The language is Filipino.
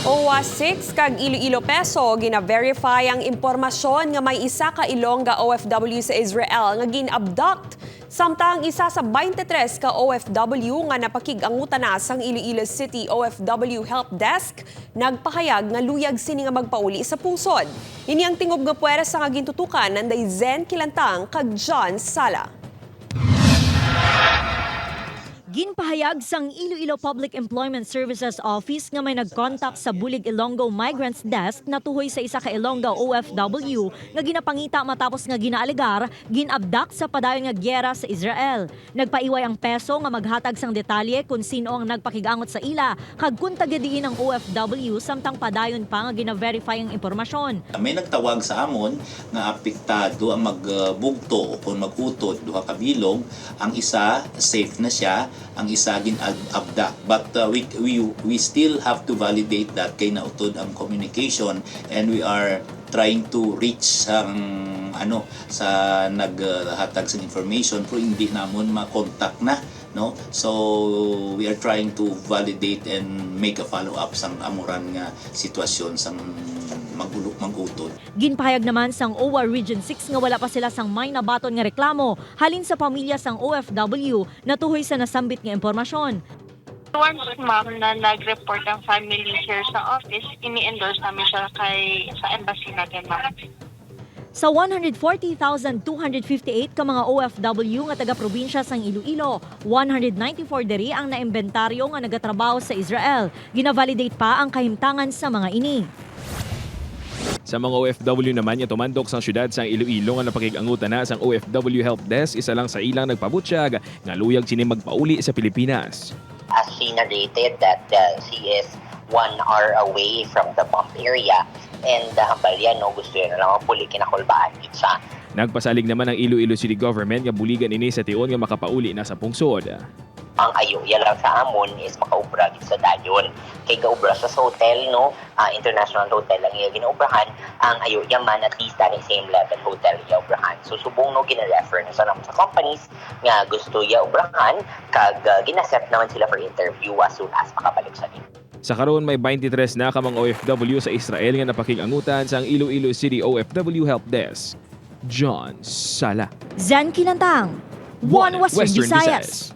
OWA 6 kag Iloilo Peso gina-verify ang impormasyon nga may isa ka Ilongga OFW sa Israel nga gin-abduct samtang isa sa 23 ka OFW nga napakig-angutan na sang Iloilo City OFW Help Desk nagpahayag nga luyag sini nga magpauli sa pusod. Ini ang tingob nga puweres sa nga gintutukan nanday Zen Kilantang kag John Sala. Ginpahayag sang Iloilo Public Employment Services Office nga may nagkontak sa Bulig Ilonggo Migrants Desk na tuhoy sa isa ka Ilongga OFW nga ginapangita matapos nga ginaaligar ginabdak sa padayon nga gyera sa Israel. Nagpaiway ang peso nga maghatag sang detalye kung sino ang nagpakigangot sa ila kag kung tagadiin ang OFW samtang padayon pa nga gina-verify ang impormasyon. May nagtawag sa amon nga apektado ang magbugto o kung magutod duha ka bilog, ang isa safe na siya, ang isa gin abda. But uh, we, we we still have to validate that kay nautod ang communication and we are trying to reach ang ano sa naghatag sa information pero hindi namon ma-contact na no so we are trying to validate and make a follow up sang amuran nga sitwasyon sang magulok magutod Ginpahayag naman sang OWA Region 6 nga wala pa sila sang may nabaton nga reklamo halin sa pamilya sang OFW na tuhoy sa nasambit nga impormasyon. Once, ma'am, na nag-report ang family here sa office, ini-endorse namin siya kay sa embassy natin, ma'am. Sa 140,258 ka mga OFW nga taga-probinsya sang Iloilo, 194 diri ang naimbentaryo nga nagatrabaho sa Israel. Gina-validate pa ang kahimtangan sa mga ini. Sa mga OFW naman nga tumandok sa syudad sang Iloilo nga napakig-angutan na sang OFW Help Desk isa lang sa ilang nagpabutyag nga luyag sini magpauli sa Pilipinas. As she narrated that uh, she is one hour away from the bomb area and uh, hambalyan no gusto yun lang ang puli kinakulbaan siya Nagpasalig naman ang Iloilo City Government nga buligan ini sa tiyon nga makapauli na sa pungsod. Ang ayuya lang sa amon is makaubra gid sa dayon. Kay gaubra siya sa hotel no? Ah, international hotel lang iya ginaubrahan ang ayuya man at least ani same level hotel iya ubrahan so subong no gina-refer na sa naman sa companies nga gusto iya ubrahan kag uh, ginaset naman sila for interview as soon as makabalik sa nila. Sa karon may 23 na ka mga OFW sa Israel nga napakig-angutan sa ang Iloilo City OFW Help Desk. John Sala. Zen Kilantang, One Western, Visayas.